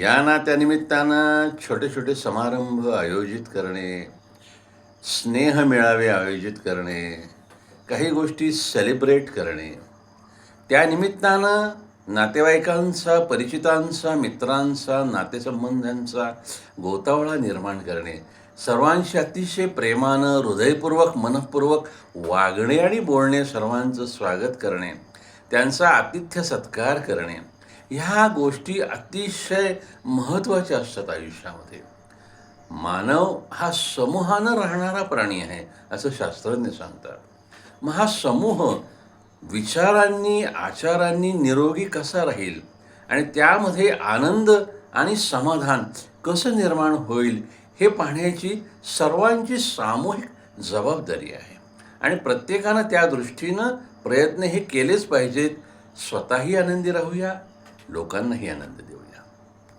या नात्यानिमित्तानं छोटे छोटे समारंभ आयोजित करणे स्नेह मेळावे आयोजित करणे काही गोष्टी सेलिब्रेट करणे. त्यानिमित्तानं नातेवाईकांचा परिचितांचा मित्रांचा नातेसंबंधांचा गोतावळा निर्माण करणे. सर्वांशी अतिशय प्रेमानं हृदयपूर्वक मनपूर्वक वागणे आणि बोलणे सर्वांचं स्वागत करणे. त्यांचा आतिथ्य सत्कार करणे. ह्या गोष्टी अतिशय महत्त्वाच्या असतात आयुष्यामध्ये. मानव हा समूहानं राहणारा प्राणी आहे असं शास्त्रज्ञ सांगतात. मग हा समूह विचारांनी आचारांनी निरोगी कसा राहील? आणि त्यामध्ये आनंद आणि समाधान कसं निर्माण होईल हे पाहण्याची सर्वांची सामूहिक जबाबदारी आहे. आणि प्रत्येकानं त्या दृष्टीनं प्रयत्न हे केलेच पाहिजेत. स्वतःही आनंदी राहूया लोकांनाही आनंद देऊया.